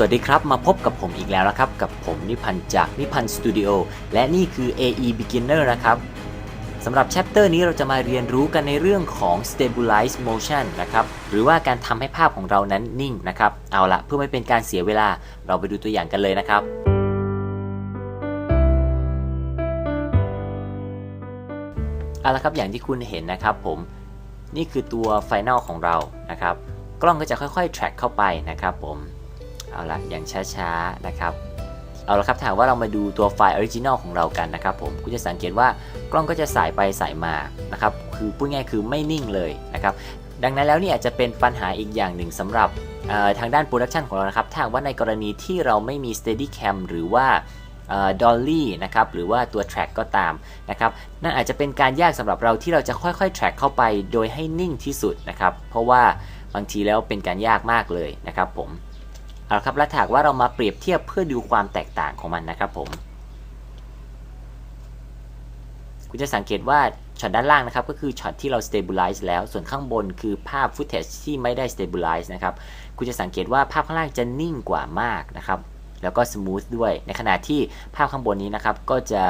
สวัสดีครับ มาพบกับผมอีกแล้วนะครับ กับผมนิพันธ์จากนิพันธ์สตูดิโอและนี่คือ AE Beginner นะครับสำหรับแชปเตอร์นี้เราจะมาเรียนรู้กันในเรื่องของ Stabilize Motion นะครับ หรือว่าการทำให้ภาพของเรานั้นนิ่งนะครับ เอาละเพื่อไม่เป็นการเสียเวลาเราไปดูตัวอย่างกันเลยนะครับเอาละครับอย่างที่คุณเห็นนะครับผม นี่คือตัวไฟน a ลของเรานะครับ กล้องก็จะค่อยๆ track เข้าไปนะครับผม เอาละอย่างช้าๆนะครับเอาละครับถาหากว่าเรามาดูตัวไฟล์ออริจินอลของเรากันนะครับผมคุณจะสังเกตว่ากล้องก็จะสายไปสายมานะครับคือพูดง่ายคือไม่นิ่งเลยนะครับดังนั้นแล้วนี่อาจจะเป็นปัญหาอีกอย่างหนึ่งสำหรับทางด้านโปรดักชันของเรานะครับถ้าว่าในกรณีที่เราไม่มี Steadicam หรือว่าดอลลี่นะครับหรือว่าตัว track ก็ตามนะครับนั่นอาจจะเป็นการยากสำหรับเราที่เราจะค่อยๆ track เข้าไปโดยให้นิ่งที่สุดนะครับเพราะว่าบางทีแล้วเป็นการยากมากเลยนะครับผม เอาละครับและถากว่าเรามาเปรียบเทียบเพื่อดูความแตกต่างของมันนะครับผม คุณจะสังเกตว่าช็อตด้านล่างนะครับก็คือช็อตที่เรา stabilize แล้ว ส่วนข้างบนคือภาพ footage ที่ไม่ได้ stabilize นะครับ คุณจะสังเกตว่าภาพข้างล่างจะนิ่งกว่ามากนะครับ แล้วก็ smooth ด้วย ในขณะที่ภาพข้างบนนี้นะครับ ก็จะ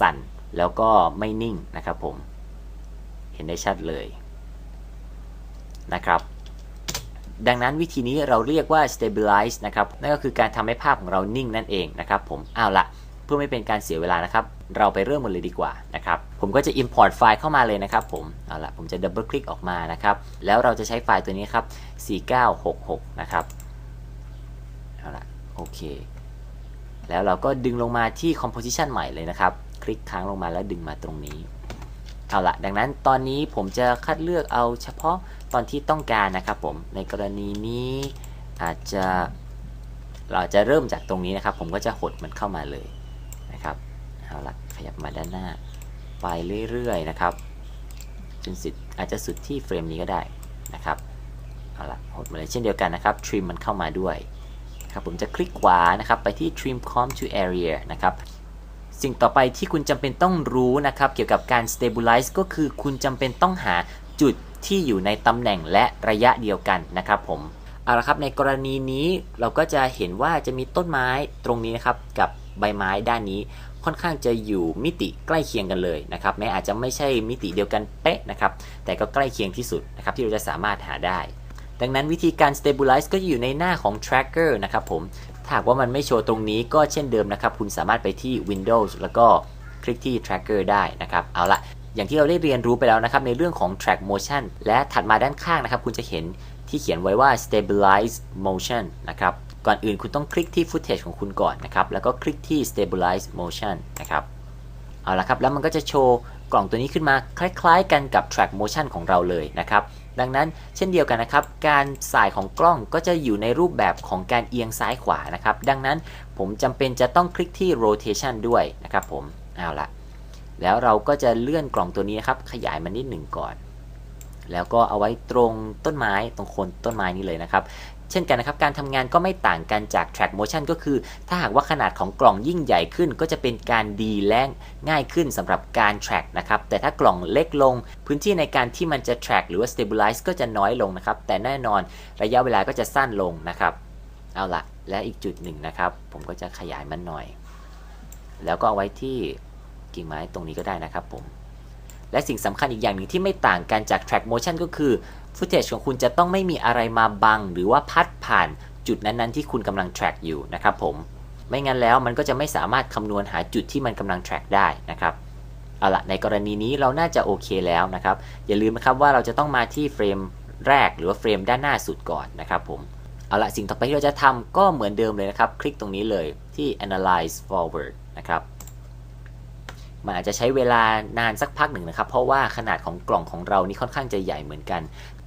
สั่นแล้วก็ไม่นิ่งนะครับผม เห็นได้ชัดเลยนะครับ ดังนั้นวิธีนี้เราเรียกว่า stabilize นะครับ นั่นก็คือการทำให้ภาพของเรานิ่งนั่นเองนะครับผมเอาละเพื่อไม่เป็นการเสียเวลานะครับ เราไปเริ่มกันเลยดีกว่านะครับ ผมก็จะ import ไฟล์เข้ามาเลยนะครับผม เอาละผมจะ double click ออกมานะครับ แล้วเราจะใช้ไฟล์ตัวนี้ครับ 4966 นะครับ เอาละโอเค แล้วเราก็ดึงลงมาที่ composition ใหม่เลยนะครับ คลิกค้างลงมาแล้วดึงมาตรงนี้ เอาละดังนั้นตอนนี้ผมจะคัดเลือกเอาเฉพาะตอนที่ต้องการนะครับผมในกรณีนี้อาจจะเราจะเริ่มจากตรงนี้นะครับ ผมก็จะหดมันเข้ามาเลยนะครับเอาละขยับมาด้านหน้า ไปเรื่อยๆนะครับจนสุดอาจจะสุดที่เฟรมนี้ก็ได้นะครับเอาละหดมาเลยเช่นเดียวกันนะครับทริมมันเข้ามาด้วยครับผมจะคลิกขวานะครับไปที่ trim comp to area นะครับ สิ่งต่อไปที่คุณจำเป็นต้องรู้นะครับ เกี่ยวกับการ stabilize ก็คือคุณจำเป็นต้องหาจุดที่อยู่ในตำแหน่งและระยะเดียวกันนะครับผมเอาละครับในกรณีนี้เราก็จะเห็นว่าจะมีต้นไม้ตรงนี้นะครับกับใบไม้ด้านนี้ค่อนข้างจะอยู่มิติใกล้เคียงกันเลยนะครับแม้อาจจะไม่ใช่มิติเดียวกันเป๊ะนะครับแต่ก็ใกล้เคียงที่สุดนะครับที่เราจะสามารถหาได้ ดังนั้นวิธีการ stabilize ก็อยู่ในหน้าของ tracker นะครับผม หากว่ามันไม่โชว์ตรงนี้ก็เช่นเดิมนะครับ คุณสามารถไปที่ Windows แล้วก็คลิกที่ tracker ได้นะครับ เอาละอย่างที่เราได้เรียนรู้ไปแล้วนะครับ ในเรื่องของ track motion และถัดมาด้านข้างนะครับ คุณจะเห็นที่เขียนไว้ว่า stabilize motion นะครับ ก่อนอื่นคุณต้องคลิกที่ footage ของคุณก่อนนะครับ แล้วก็คลิกที่ stabilize motion นะครับ เอาละครับ แล้วมันก็จะโชว์กล่องตัวนี้ขึ้นมาคล้ายๆ กันกับ track motion ของเราเลยนะครับ ดังนั้นเช่นเดียวกันนะครับการสายของกล้องก็จะอยู่ในรูปแบบของการเอียงซ้ายขวานะครับ ดังนั้นผมจำเป็นจะต้องคลิกที่ rotation ด้วยนะครับผมเอาละแล้วเราก็จะเลื่อนกล่องตัวนี้นะครับขยายมันนิดหนึ่งก่อน แล้วก็เอาไว้ตรงต้นไม้ตรงโคนต้นไม้นี้เลยนะครับ เช่นกันนะครับ การทำงานก็ไม่ต่างกันจาก track motion ก็คือ ถ้าหากว่าขนาดของกล่องยิ่งใหญ่ขึ้น ก็จะเป็นการดีและง่ายขึ้นสำหรับการ track นะครับ แต่ถ้ากล่องเล็กลง พื้นที่ในการที่มันจะ track หรือว่า stabilize ก็จะน้อยลงนะครับ แต่แน่นอนระยะเวลาก็จะสั้นลงนะครับ เอาละและอีกจุดหนึ่งนะครับ ผมก็จะขยายมันหน่อย แล้วก็เอาไว้ที่กิ่งไม้ตรงนี้ก็ได้นะครับผมและสิ่งสำคัญอีกอย่างหนึ่งที่ไม่ต่างกันจาก track motion ก็คือ footage ของคุณจะต้องไม่มีอะไรมาบัง หรือว่าพัดผ่านจุดนั้นๆ ที่คุณกำลัง track อยู่นะครับผม ไม่งั้นแล้วมันก็จะไม่สามารถคำนวณหาจุดที่มันกำลัง track ได้นะครับเอาละในกรณีนี้เราน่าจะโอเคแล้วนะครับ อย่าลืมนะครับว่าเราจะต้องมาที่เฟรมแรกหรือว่าเฟรมด้านหน้าสุดก่อนนะครับผมเอาละสิ่งต่อไปที่เราจะทำก็เหมือนเดิมเลยนะครับ คลิกตรงนี้เลยที่ analyze forward นะครับมันอาจจะใช้เวลานานสักพักหนึ่งนะครับ เพราะว่าขนาดของกล่องของเรานี่ค่อนข้างจะใหญ่เหมือนกัน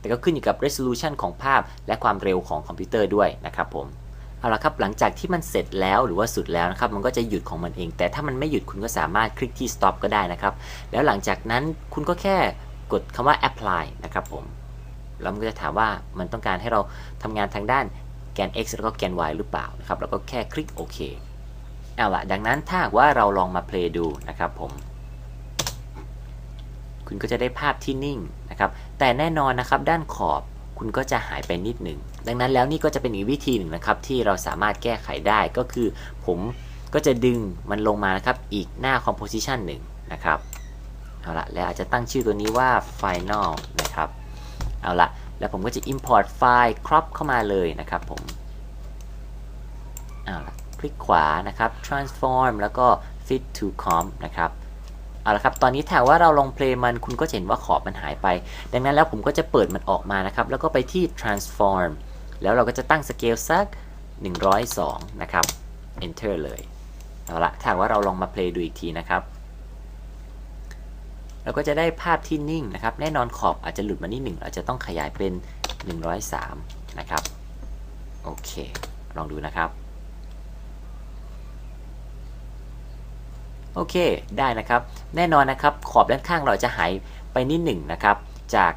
แต่ก็ขึ้นอยู่กับ resolution ของภาพ และความเร็วของคอมพิวเตอร์ด้วยนะครับผมเอาละครับหลังจากที่มันเสร็จแล้วหรือว่าสุดแล้วนะครับมันก็จะหยุดของมันเอง แต่ถ้ามันไม่หยุดคุณก็สามารถคลิกที่ stop ก็ได้นะครับ แล้วหลังจากนั้นคุณก็แค่กดคำว่า apply นะครับผมแล้วมันก็จะถามว่ามันต้องการให้เราทำงานทางด้านแกน x แล้วก็แกน y หรือเปล่านะครับแล้วก็แค่คลิกโอเคเอาละดังนั้นถ้าว่าเราลองมาเพลย์ดูนะครับผม คุณก็จะได้ภาพที่นิ่งนะครับ แต่แน่นอนนะครับด้านขอบคุณก็จะหายไปนิดหนึ่ง ดังนั้นแล้วนี่ก็จะเป็นอีกวิธีหนึ่งนะครับที่เราสามารถแก้ไขได้ก็คือผมก็จะดึงมันลงมานะครับอีกหน้า composition หนึ่งนะครับ เอาละแล้วอาจจะตั้งชื่อตัวนี้ว่า final นะครับ เอาละแล้วผมก็จะ import ไฟล์ crop เข้ามาเลยนะครับผม เอาละคลิกขวานะครับ transform แล้วก็ fit to comp นะครับ เอาละครับ ตอนนี้ถ้าว่าเราลองเพลย์มันคุณก็เห็นว่าขอบมันหายไป ดังนั้นแล้วผมก็จะเปิดมันออกมานะครับ แล้วก็ไปที่ transform แล้วเราก็จะตั้ง scale สัก 102 นะครับ enter เลย เอาละถ้าว่าเราลองมาเพลย์ดูอีกทีนะครับ เราก็จะได้ภาพที่นิ่งนะครับ แน่นอนขอบอาจจะหลุดมานิดหนึ่งเราจะต้องขยายเป็น 103 นะครับ โอเค ลองดูนะครับ โอเคได้นะครับ แน่นอนนะครับขอบด้านข้างเราจะหายไปนิดหนึ่งนะครับจาก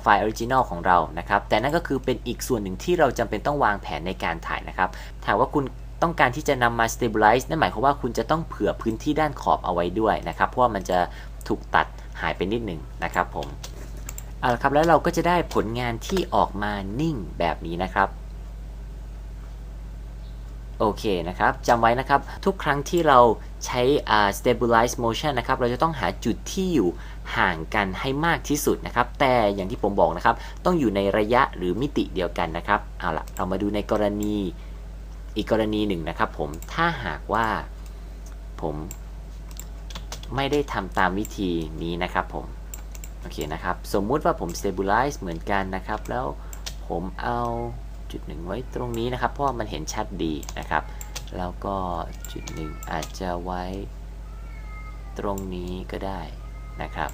ไฟล์ออริจินอลของเรานะครับ แต่นั่นก็คือเป็นอีกส่วนหนึ่งที่เราจำเป็นต้องวางแผนในการถ่ายนะครับถ้าว่าคุณต้องการที่จะนำมา stabilize นั่นหมายความว่าคุณจะต้องเผื่อพื้นที่ด้านขอบเอาไว้ด้วยนะครับ เพราะว่ามันจะถูกตัดหายไปนิดหนึ่งนะครับผมเอาละครับแล้วเราก็จะได้ผลงานที่ออกมานิ่งแบบนี้นะครับโอเคนะครับจำไว้นะครับทุกครั้งที่เรา ใช้ stabilize motion นะครับ เราจะต้องหาจุดที่อยู่ห่างกันให้มากที่สุดนะครับ แต่อย่างที่ผมบอกนะครับ ต้องอยู่ในระยะหรือมิติเดียวกันนะครับ เอาละเรามาดูในกรณีอีกกรณีหนึ่งนะครับผม ถ้าหากว่าผมไม่ได้ทำตามวิธีนี้นะครับผม โอเคนะครับ สมมุติว่าผม stabilize เหมือนกันนะครับ แล้วผมเอาจุดหนึ่งไว้ตรงนี้นะครับ เพราะมันเห็นชัดดีนะครับ แล้วก็จุดหนึ่งอาจจะไว้ตรงนี้ก็ได้นะครับ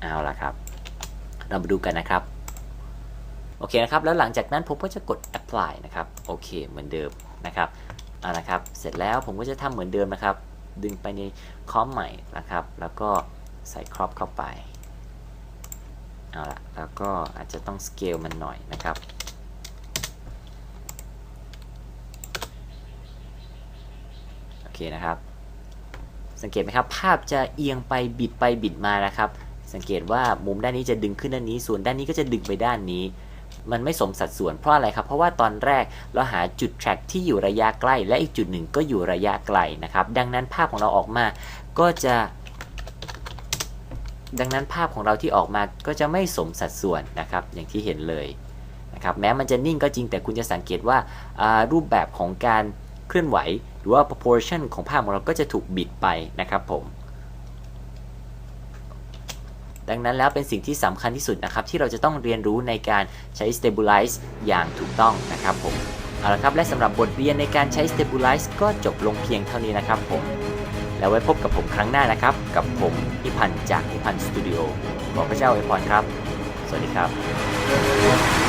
เอาละครับ เรามาดูกันนะครับ โอเคนะครับ แล้วหลังจากนั้นผมก็จะกด apply นะครับ โอเค เหมือนเดิมนะครับ เอาละครับ เสร็จแล้วผมก็จะทำเหมือนเดิมนะครับ ดึงไปในคอมใหม่นะครับ แล้วก็ใส่ครอปเข้าไป เอาละแล้วก็อาจจะต้องสเกลมันหน่อยนะครับ โอ เคนะครับ สังเกตไหมครับ ภาพจะเอียงไปบิดไปบิดมานะครับ สังเกตว่ามุมด้านนี้จะดึงขึ้นด้านนี้ ส่วนด้านนี้ก็จะดึงไปด้านนี้ มันไม่สมสัดส่วนเพราะอะไรครับ เพราะว่าตอนแรกเราหาจุด track ที่อยู่ระยะใกล้ และอีกจุดหนึ่งก็อยู่ระยะไกลนะครับ ดังนั้นภาพของเราออกมาก็จะดังนั้นภาพของเราที่ออกมาก็จะไม่สมสัดส่วนนะครับ อย่างที่เห็นเลยนะครับ แม้มันจะนิ่งก็จริงแต่คุณจะสังเกตว่ารูปแบบของการ เคลื่อนไหว หรือว่า proportion ของภาพของเราก็จะถูกบิดไปนะครับผม ดังนั้นแล้วเป็นสิ่งที่สำคัญที่สุดนะครับที่เราจะต้องเรียนรู้ในการใช้ stabilize อย่างถูกต้องนะครับผมเอาละครับและสำหรับบทเรียนในการใช้ stabilize ก็จบลงเพียงเท่านี้นะครับผม แล้วไว้พบกับผมครั้งหน้านะครับ กับผมพิพันธ์จากพิพันธ์สตูดิโอขอพระเจ้าอวยพรครับ สวัสดีครับ